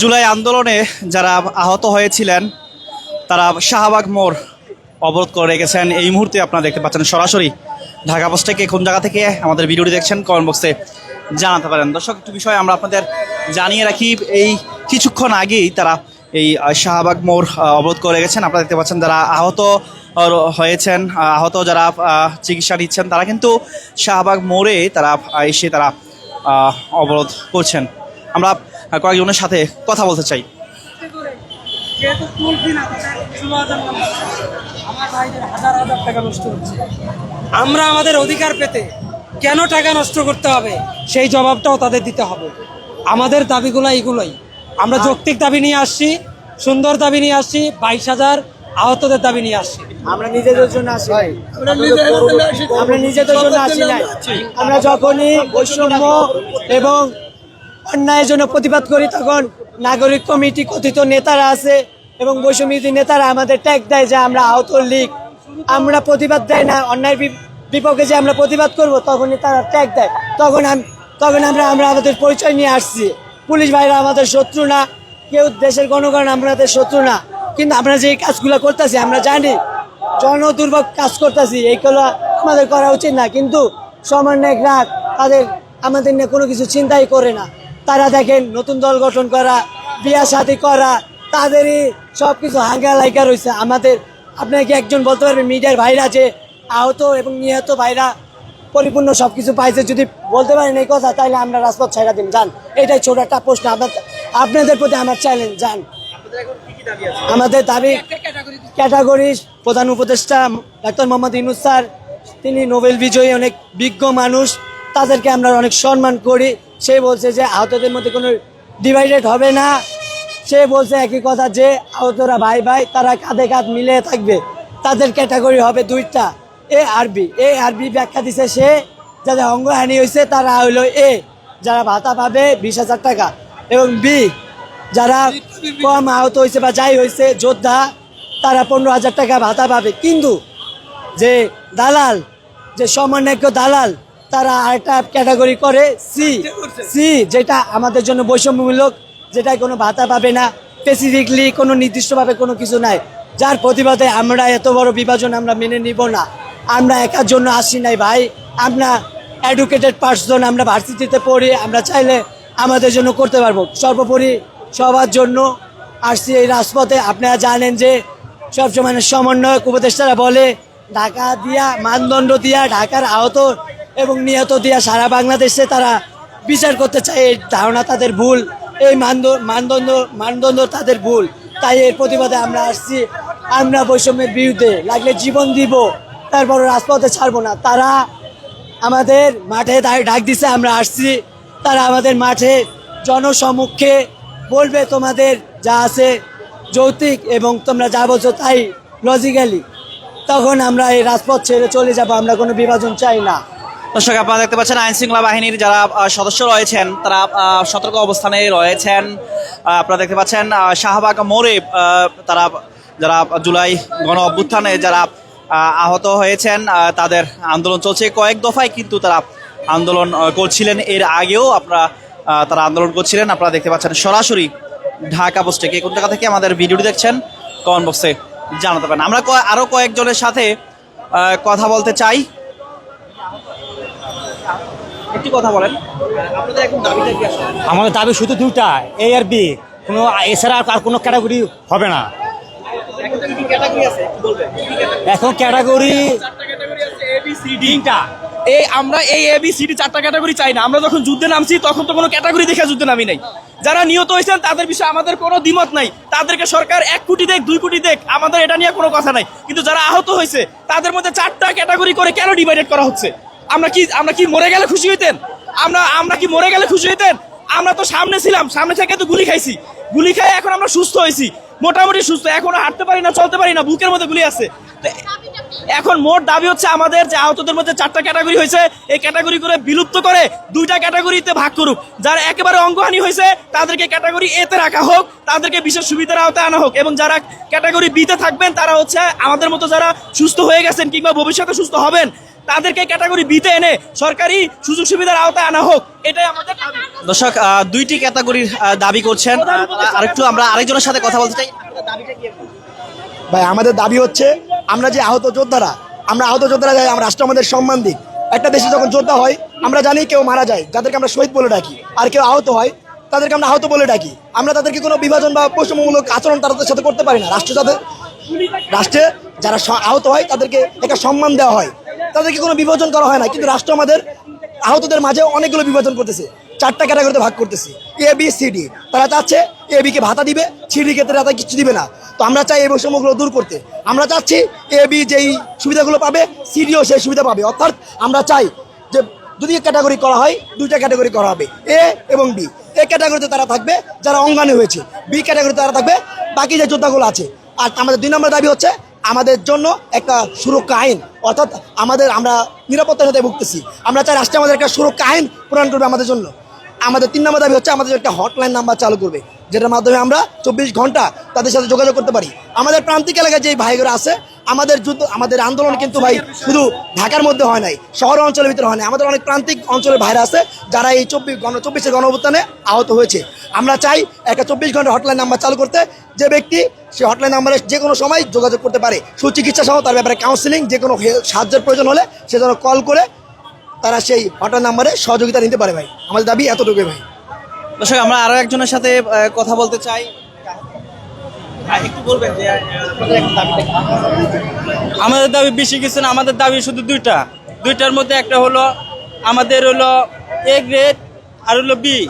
জুলাই আন্দোলনে যারা আহত হয়েছিলেন, তারা শাহবাগ মোড় অবরোধ করে রেখেছেন। এই মুহূর্তে আপনারা দেখতে পাচ্ছেন সরাসরি ঢাকা পোস্ট থেকে কোন জায়গা থেকে আমাদের ভিডিওটি দেখছেন কমেন্ট বক্সে জানাতে পারেন। দর্শক, একটু বিষয়ে আমরা আপনাদের জানিয়ে রাখি, এই কিছুক্ষণ আগেই তারা এই শাহবাগ মোড় অবরোধ করে গেছেন আপনারা দেখতে পাচ্ছেন যারা আহত হয়েছেন আহত যারা চিকিৎসা নিচ্ছেন, তারা কিন্তু শাহবাগ মোড়ে তারা এসে তারা অবরোধ করছেন। আমরা কয়েকজনের সাথে কথা বলতে চাই। আমার ভাইদের হাজার হাজার টাকা নষ্ট হচ্ছে। আমরা আমাদের অধিকার পেতে কেন টাকা নষ্ট করতে হবে সেই জবাবটাও তাদের দিতে হবে। আমাদের দাবিগুলো এইগুলোই। আমরা যৌক্তিক দাবি নিয়ে আসছি সুন্দর দাবি নিয়ে আসছি বাইশ হাজার আহতদের দাবি নিয়ে আসছি। আমরা নিজেদের জন্য আসি আমরা নিজেদের জন্য আসি নাই। আমরা যখনই বৈষম্য এবং অন্যায়ের জন্য প্রতিবাদ করি তখন নাগরিক কমিটি কথিত নেতারা আছে এবং বৈষম্যবিরোধী নেতারা আমাদের ট্যাগ দেয় যে আমরা আহত লীগ। আমরা প্রতিবাদ দেয় না অন্যায় বিপক্ষে যে আমরা প্রতিবাদ করব, তখনই তারা ট্যাগ দেয়। তখন তখন আমরা আমরা আমাদের পরিচয় নিয়ে আসছি। পুলিশ ভাইরা আমাদের শত্রু না, কেউ দেশের গণগণ আমাদের শত্রু না। কিন্তু আমরা যে কাজগুলো করতেছি, আমরা জানি জনদুর্ভোগ কাজ করতেছি এইগুলো আমাদের করা উচিত না। কিন্তু সমন্বয় রাত তাদের আমাদের নিয়ে কোনো কিছু চিন্তাই করে না। তারা দেখেন নতুন দল গঠন করা, বিয়া শাদি করা, তাদেরই সব কিছু হাঙ্গা লাইকা রয়েছে আমাদের আপনাকে একজন বলতে পারবেন, মিডিয়ার ভাইরা যে আহত এবং নিহত ভাইরা পরিপূর্ণ সব কিছু পাইছে, যদি বলতে পারেন এই কথা তাহলে আমরা রাজপথ ছাড়া দিন। যান, এটাই ছোট একটা প্রশ্ন। আপনাদের প্রতি আমার চ্যালেঞ্জ যান। আমাদের দাবি ক্যাটাগরি প্রধান উপদেষ্টা ডাক্তার মোহাম্মদ ইনুস স্যার, তিনি নোবেল বিজয়ী, অনেক বিজ্ঞ মানুষ, তাদেরকে আমরা অনেক সম্মান করি। সে বলছে যে আহতদের মধ্যে কোনো ডিভাইডেড হবে না। সে বলছে একই কথা যে আহতরা ভাই ভাই, তারা কাঁধে কাঁধ মিলে থাকবে। তাদের ক্যাটাগরি হবে দুইটা এ আরবি এ আরবি ব্যাখ্যা দিছে সে, যাদের অঙ্গহানি হয়েছে তারা হইল এ যারা ভাতা পাবে বিশ হাজার টাকা, এবং বি যারা কম আহত হয়েছে বা যাই হয়েছে যোদ্ধা, তারা পনেরো হাজার টাকা ভাতা পাবে। কিন্তু যে দালাল, যে সমন্বয়জ্ঞ দালাল তারা আরেকটা ক্যাটাগরি করে সি সি যেটা আমাদের জন্য বৈষম্যমূলক, যেটায় কোনো ভাতা পাবে না স্পেসিফিকলি কোনো নির্দিষ্টভাবে কোনো কিছু নাই। যার প্রতিবাদে আমরা এত বড় বিভাজন আমরা মেনে নিব না। আমরা একার জন্য আসি নাই ভাই। আমরা অ্যাডুকেটেড পার্সন আমরা ভার্সিটিতে পড়ি, আমরা চাইলে আমাদের জন্য করতে পারব। সর্বোপরি সবার জন্য আসছি এই রাজপথে। আপনারা জানেন যে সবসময় সমন্বয়ক উপদেষ্টারা বলে, ঢাকা দিয়া, মানদণ্ড দিয়া ঢাকার আহত এবং নিহত দিয়া সারা বাংলাদেশে তারা বিচার করতে চায়, এই ধারণা তাদের ভুল, এই মানদ, মানদণ্ড মানদণ্ড তাদের ভুল। তাই এর প্রতিবাদে আমরা আসছি। আমরা বৈষম্যের বিরুদ্ধে লাগলে জীবন দিব, তারপর রাজপথে ছাড়বো না। তারা আমাদের মাঠে ডাক দিছে, আমরা আসছি। তারা আমাদের মাঠে জনসমক্ষে বলবে, তোমাদের যা আছে যৌতিক এবং তোমরা যা বলছো তাই লজিক্যালি তখন আমরা এই রাজপথ ছেড়ে চলে যাব, আমরা কোনো বিভাজন চাই না। দর্শক, আপনারা দেখতে পাচ্ছেন আইন শৃঙ্খলা বাহিনীর যারা সদস্য রয়েছেন, তারা সতর্ক অবস্থানে রয়েছেন। আপনারা দেখতে পাচ্ছেন শাহবাগ মোড়ে তারা, যারা জুলাই গণ অভ্যুত্থানে যারা আহত হয়েছেন তাদের আন্দোলন চলছে। কয়েক দফায় কিন্তু তারা আন্দোলন করছিলেন। এর আগেও আপনারা তারা আন্দোলন করছিলেন। আপনারা দেখতে পাচ্ছেন সরাসরি ঢাকা পোস্ট থেকে। কোন জায়গা থেকে আমাদের ভিডিওটি দেখছেন কমেন্ট বক্সে জানাতে পারেন। আমরা কয়- আরও কয়েকজনের সাথে কথা বলতে চাই। একটি কথা বলেন। আপনাদের এখন দাবিটা কি আসলে? আমাদের দাবি শুধু দুইটা এ আর বি কোনো এছাড়া আর কোনো ক্যাটাগরি হবে না। এখন ক্যাটাগরি এই আমরা এই এ বি সিডি চারটা ক্যাটাগরি চাই না। আমরা যখন যুদ্ধে নামছি তখন তো কোনো ক্যাটাগরি দেখে যুদ্ধে নামি নাই। যারা নিহত হয়েছেন তাদের বিষয়ে আমাদের কোনো দ্বিমত নাই। তাদেরকে সরকার এক কোটি দেখ দুই কোটি দেখ আমাদের এটা নিয়ে কোনো কথা নাই। কিন্তু যারা আহত হয়েছে তাদের মধ্যে চারটা ক্যাটাগরি করে কেন ডিভাইডেড করা হচ্ছে? আমরা কি আমরা কি মরে গেলে খুশি হইতেন? আমরা আমরা কি মরে গেলে খুশি হইতেন? আমরা তো সামনে ছিলাম, সামনে থেকে তো গুলি খাইছি। গুলি খাই এখন আমরা সুস্থ হয়েছি। মোটামুটি সুস্থ, এখনও হাঁটতে পারি না, চলতে পারি না, বুকের মধ্যে গুলি আছে। এখন মোট দাবি হচ্ছে আমাদের যে আহতদের মধ্যে চারটা ক্যাটাগরি হয়েছে, এই ক্যাটাগরি করে বিলুপ্ত করে দুইটা ক্যাটাগরিতে ভাগ করুক। যারা একেবারে অঙ্গহানি হয়েছে, তাদেরকে ক্যাটাগরি এতে রাখা হোক, তাদেরকে বিশেষ সুবিধার আওতায় আনা হোক। এবং যারা ক্যাটাগরি বিতে থাকবেন, তারা হচ্ছে আমাদের মতো যারা সুস্থ হয়ে গেছেন কিংবা ভবিষ্যতে সুস্থ হবেন তাদেরকে ক্যাটাগরি বিতে এনে সরকারি সুযোগ সুবিধার আওতায় আনা হোক এটাই আমাদের দাবি। দর্শক আহ, দুইটি ক্যাটাগরির দাবি করছেন। আরেকটু আমরা আরেকজনের সাথে কথা বলতে চাই। ভাই আমাদের দাবি হচ্ছে আমরা যে আহত যোদ্ধারা আমরা আহত যোদ্ধারা যাই আমরা রাষ্ট্র আমাদের সম্মান দিক। একটা দেশে যখন যোদ্ধা হয় আমরা জানি কেউ মারা যায় যাদেরকে আমরা শহীদ বলে ডাকি আর কেউ আহত হয় তাদেরকে আমরা আহত বলে ডাকি। আমরা তাদেরকে কোনো বিভাজন বা বৈষম্যমূলক আচরণ তাদের সাথে করতে পারি না। রাষ্ট্র যাদের রাষ্ট্রে যারা আহত হয় তাদেরকে একটা সম্মান দেওয়া হয়। তাদেরকে কোনো বিভাজন করা হয় না কিন্তু রাষ্ট্র আমাদের আহতদের মাঝে অনেকগুলো বিভাজন করতেছে। চারটা ক্যাটাগরিতে ভাগ করতেছে। এ বি সি ডি তারা চাচ্ছে এ বিকে ভাতা দিবে সি ডি কে তারা কিছু দিবে না। তো আমরা চাই এই বৈষম্যগুলো দূর করতে। আমরা চাচ্ছি এ বি যেই সুবিধাগুলো পাবে সিডিও সেই সুবিধা পাবে। অর্থাৎ আমরা চাই যে যদি ক্যাটাগরি করা হয় দুইটা ক্যাটাগরি করা হবে। এ এবং বি এ ক্যাটাগরিতে তারা থাকবে যারা অঙ্গানে হয়েছে। বি ক্যাটাগরিতে তারা থাকবে বাকি যে যোদ্ধাগুলো আছে। আর আমাদের দুই নম্বর দাবি হচ্ছে আমাদের জন্য একটা সুরক্ষা আইন। অর্থাৎ আমাদের আমরা নিরাপত্তার সাথে ভুগতেছি। আমরা চাই রাষ্ট্রে আমাদের একটা সুরক্ষা আইন প্রণয়ন করবে আমাদের জন্য। আমাদের তিন নম্বর দাবি হচ্ছে আমাদের একটা হটলাইন নাম্বার চালু করবে, যেটার মাধ্যমে আমরা চব্বিশ ঘণ্টা তাদের সাথে যোগাযোগ করতে পারি। আমাদের প্রান্তিক এলাকায় যেই ভাইগুলো আছে আমাদের যুদ্ধ, আমাদের আন্দোলন কিন্তু ভাই শুধু ঢাকার মধ্যে হয় নাই, শহর অঞ্চলের ভিতরে হয় নাই। আমাদের অনেক প্রান্তিক অঞ্চলের ভাইরা আছে যারা এই চব্বিশ গণ, চব্বিশের গণঅভ্যুত্থানে আহত হয়েছে। আমরা চাই একটা চব্বিশ ঘণ্টা হটলাইন নাম্বার চালু করতে, যে ব্যক্তি সে হটলাইন নাম্বারে যে কোনো সময় যোগাযোগ করতে পারে। সুচিকিৎসা সহ তার ব্যাপারে কাউন্সিলিং যে কোনো সাহায্যের প্রয়োজন হলে সে যেন কল করে, তারা সেই হটলাইন নাম্বারে সহযোগিতা নিতে পারে ভাই। আমাদের দাবি এতটুকুই ভাই। দর্শক, আমরা আরও একজনের সাথে কথা বলতে চাই আহ, একটু বলবেন যে আহ, আপনাদের এখন দাবিটা কি? আমাদের দাবি বেশি কিছু না, আমাদের দাবি শুধু দুইটা। দুইটার মধ্যে একটা হলো আমাদের হলো এ গ্রেড আর হলো বি।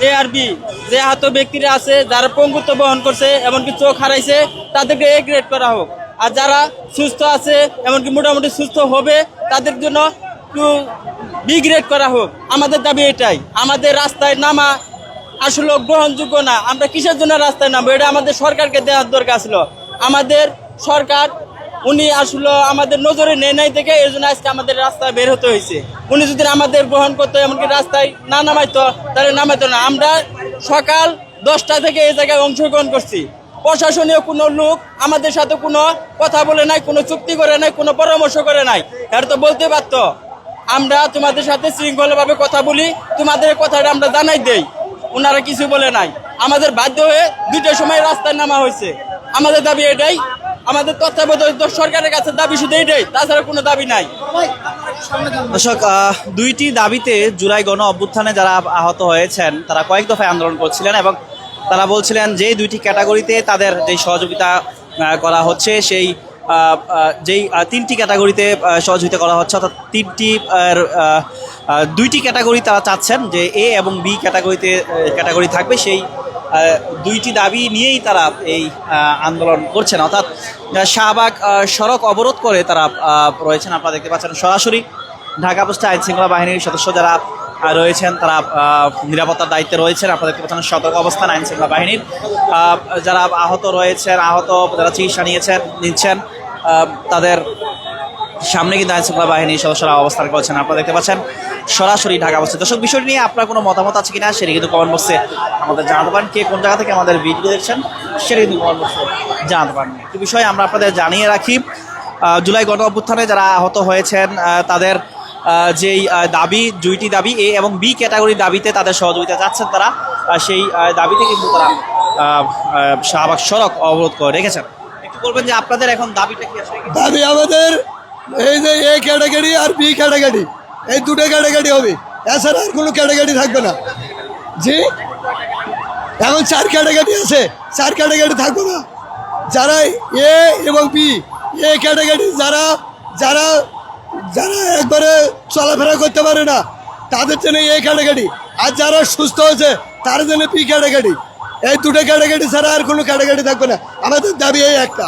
এ আর বি। যে আহত ব্যক্তিরা আছে, যারা পঙ্গুত্ব বহন করছে, এমনকি চোখ হারাইছে, তাদেরকে এ গ্রেড করা হোক। আর যারা সুস্থ আছে, এমনকি মোটামুটি সুস্থ হবে, তাদের জন্য একটু বি গ্রেড করা হোক। আমাদের দাবি এটাই। আমাদের রাস্তায় নামা আসলে গ্রহণযোগ্য না। আমরা কিসের জন্য রাস্তায় নামবো? এটা আমাদের সরকারকে দেওয়ার দরকার ছিল। আমাদের সরকার, উনি আসলে আমাদের নজরে নেই নাই থেকে এই জন্য আজকে আমাদের রাস্তায় বের হতে হয়েছে। উনি যদি আমাদের গ্রহণ করতো, এমনকি রাস্তায় না নামাইতো, তাহলে নামাইতো না। আমরা সকাল দশটা থেকে এই জায়গায় অংশগ্রহণ করছি। প্রশাসনীয় কোনো লোক আমাদের সাথে কোনো কথা বলে নাই, কোনো চুক্তি করে নাই, কোনো পরামর্শ করে নাই। আর তো বলতে পারতো। আমরা তোমাদের সাথে শৃঙ্খলভাবে কথা বলি, তোমাদের কথাটা আমরা জানাই দেই। ওনারা কিছু বলে নাই। আমাদের বাধ্য হয়ে দুইটার সময় রাস্তায় নামা হয়েছে। আমাদের দাবি এটাই। আমাদের তত্ত্বাবধায়ক সরকারের কাছে দাবি শুধু এটাই, তাছাড়া কোনো দাবি নাই। দর্শক দুইটি দাবিতে জুলাই গণ অভ্যুত্থানে যারা আহত হয়েছেন, তারা কয়েক দফায় আন্দোলন করছিলেন এবং তারা বলছিলেন যে দুইটি ক্যাটাগরিতে তাদের যে সহযোগিতা করা হচ্ছে, সেই যেই তিনটি ক্যাটাগরিতে সহযোগিতা করা হচ্ছে, অর্থাৎ তিনটি দুইটি ক্যাটাগরি তারা চাচ্ছেন যে এ এবং বি ক্যাটাগরিতে ক্যাটাগরি থাকবে। সেই দুইটি দাবি নিয়েই তারা এই আন্দোলন করছেন। অর্থাৎ শাহবাগ সড়ক অবরোধ করে তারা রয়েছেন। আপনারা দেখতে পাচ্ছেন সরাসরি ঢাকা পোস্টে আইন শৃঙ্খলা বাহিনীর সদস্য যারা রয়েছেন, তারা নিরাপত্তার দায়িত্বে রয়েছেন। আপনারা দেখতে পাচ্ছেন সতর্ক অবস্থান আইন শৃঙ্খলা বাহিনীর যারা আহত রয়েছেন, আহত যারা চিকিৎসা নিয়েছেন, নিচ্ছেন তাদের সামনে কিন্তু আইন শৃঙ্খলা বাহিনীর সদস্যরা অবস্থান করছেন। আপনারা দেখতে পাচ্ছেন, সরাসরি ঢাকা অবস্থিত। দর্শক বিষয়টি নিয়ে আপনার কোনো মতামত আছে কিনা সেটা কিন্তু কমেন্ট বক্সে আমাদের জানাতে পারেন। কে কোন জায়গা থেকে আমাদের ভিডিও দেখছেন সেটা কিন্তু কমেন্ট বক্সে জানাতে পারেন। একটি বিষয় আমরা আপনাদের জানিয়ে রাখি জুলাই গণ অভ্যুত্থানে যারা আহত হয়েছেন তাদের যেই দাবি, দুইটি দাবি, এ এবং বি ক্যাটাগরির দাবিতে তাদের সহযোগিতা চাচ্ছেন তারা সেই দাবিতে কিন্তু তারা শাহবাগ সড়ক অবরোধ করে রেখেছেন। বলবেন যে আপনাদের এখন দাবিটা কি দাবি আমাদের এই যে এ ক্যাটাগরি আর বি ক্যাটাগরি। এই দুটো ক্যাটাগরি হবে। এছাড়া আর কোনো ক্যাটাগরি থাকবে না। জি? এখন চার ক্যাটাগরি আছে। চার ক্যাটাগরি থাকবে না। যারা এ এবং বি, এ ক্যাটাগরি যারা যারা যারা একবারে চলাফেরা করতে পারে না, তাদের জন্য এ ক্যাটাগরি। আর যারা সুস্থ হয়েছে, তার জন্য বি ক্যাটাগরি। এই দুটো ক্যাটাগরি ছাড়া আর কোনো ক্যাটাগরি থাকবে না। আমাদের দাবি এই একটা।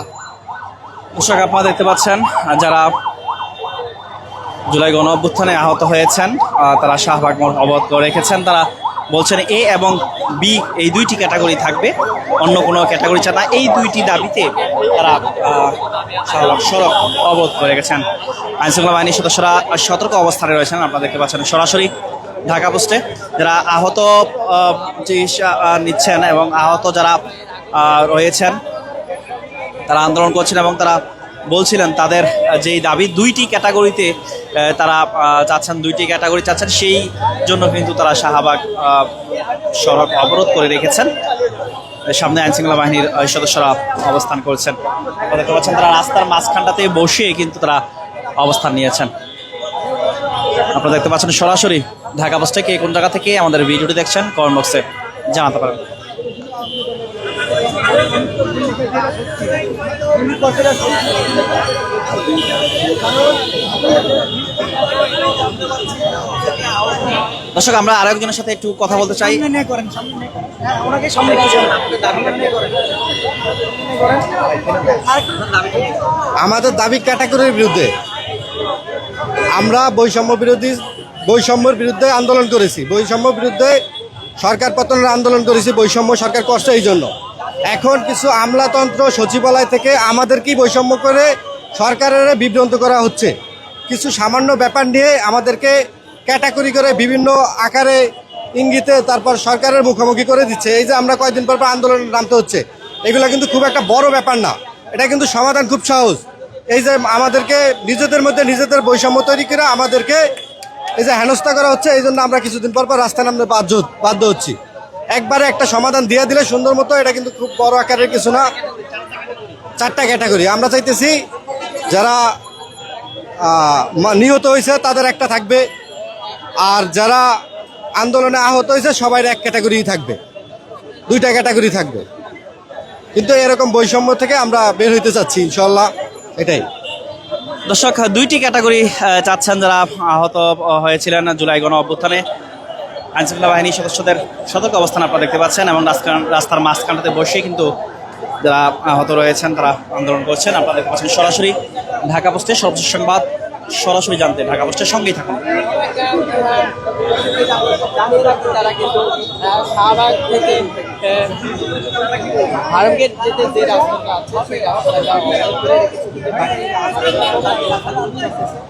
পোশাক আপনারা দেখতে পাচ্ছেন যারা জুলাই গণ অভ্যুত্থানে আহত হয়েছেন তারা শাহবাগ মোড় অবরোধ করে রেখেছেন। তারা বলছেন এ এবং বি এই দুইটি ক্যাটাগরি থাকবে অন্য কোনো ক্যাটাগরি ছাড়া। এই দুইটি দাবিতে তারা শাহবাগ সড়ক অবরোধ করে রেখেছেন। আইনশৃঙ্খলা বাহিনীর সদস্যরা সতর্ক অবস্থানে রয়েছেন। আপনারা দেখতে পাচ্ছেন সরাসরি ঢাকা পোস্টে যারা আহত আহ, চিকিৎসা নিচ্ছেন এবং আহত যারা রয়েছেন তারা আন্দোলন করছেন এবং তারা বলছিলেন তাদের যেই দাবি, দুইটি ক্যাটাগরিতে তারা চাচ্ছেন, দুইটি ক্যাটাগরি চাচ্ছেন, সেই জন্য কিন্তু তারা শাহবাগ সড়ক অবরোধ করে রেখেছেন। সামনে আইনশৃঙ্খলা বাহিনীর সদস্যরা অবস্থান করছেন। দেখতে পাচ্ছেন তারা রাস্তার মাঝখানটাতে বসে কিন্তু তারা অবস্থান নিয়েছেন। আপনারা দেখতে পাচ্ছেন সরাসরি ঢাকা বাস থেকে কোন জায়গা থেকে, আমাদের ভিডিওটি দেখছেন, কমেন্ট বক্সে জানাতে পারেন। দর্শক আমরা আরও একজনের সাথে একটু কথা বলতে চাই। আমাদের দাবি ক্যাটাগরির বিরুদ্ধে। আমরা বৈষম্য বিরোধী বৈষম্যের বিরুদ্ধে আন্দোলন করেছি। বৈষম্য বিরুদ্ধে সরকার পতনের আন্দোলন করেছি, বৈষম্য সরকার কষ্ট এই জন্য। এখন কিছু আমলাতন্ত্র সচিবালয় থেকে আমাদেরকেই বৈষম্য করে সরকারের বিভ্রান্ত করা হচ্ছে। কিছু সামান্য ব্যাপার নিয়ে আমাদেরকে ক্যাটাগরি করে বিভিন্ন আকারে ইঙ্গিতে তারপর সরকারের মুখোমুখি করে দিচ্ছে। এই যে আমরা কয়েকদিন পর পর আন্দোলন নামতে হচ্ছে, এগুলো কিন্তু খুব একটা বড় ব্যাপার না। এটা কিন্তু সমাধান খুব সহজ। এই যে আমাদেরকে নিজেদের মধ্যে নিজেদের বৈষম্য তৈরি করে আমাদেরকে এই যে হেনস্থা করা হচ্ছে, এই জন্য আমরা কিছুদিন পর পর রাস্তা নামতে বাধ্য বাধ্য হচ্ছি। একবারে একটা সমাধান দিয়ে দিলে সুন্দর মতো, এটা কিন্তু খুব বড় আকারের কিছু না। চারটা ক্যাটাগরি। আমরা চাইতেছি যারা নিহত হয়েছে, তাদের একটা থাকবে। আর যারা আন্দোলনে আহত হয়েছে সবাই এক ক্যাটাগরি থাকবে। দুইটা ক্যাটাগরি থাকবে। কিন্তু এরকম বৈষম্য থেকে আমরা বের হইতে চাচ্ছি ইনশাল্লাহ এটাই। দর্শক, দুইটি ক্যাটাগরি চাচ্ছেন যারা আহত হয়েছিলেন জুলাই গণ অভ্যুত্থানে। আইনশৃঙ্খলা বাহিনীর সদস্যদের সতর্ক অবস্থান আপনারা দেখতে পাচ্ছেন এবং রাস্তার মাঝখানটাতে বসে কিন্তু যারা আহত রয়েছেন, তারা আন্দোলন করছেন। আপনারা দেখতে পাচ্ছেন সরাসরি ঢাকা পোস্টের সর্বশেষ সংবাদ। সরাসরি জানতে ঢাকা পোস্টের সঙ্গেই থাকুন। তারা কিন্তু শাহবাগ থেকে ফার্মগেট যেতে যে রাস্তাটা আছে সেই রাস্তাটা রেখেছে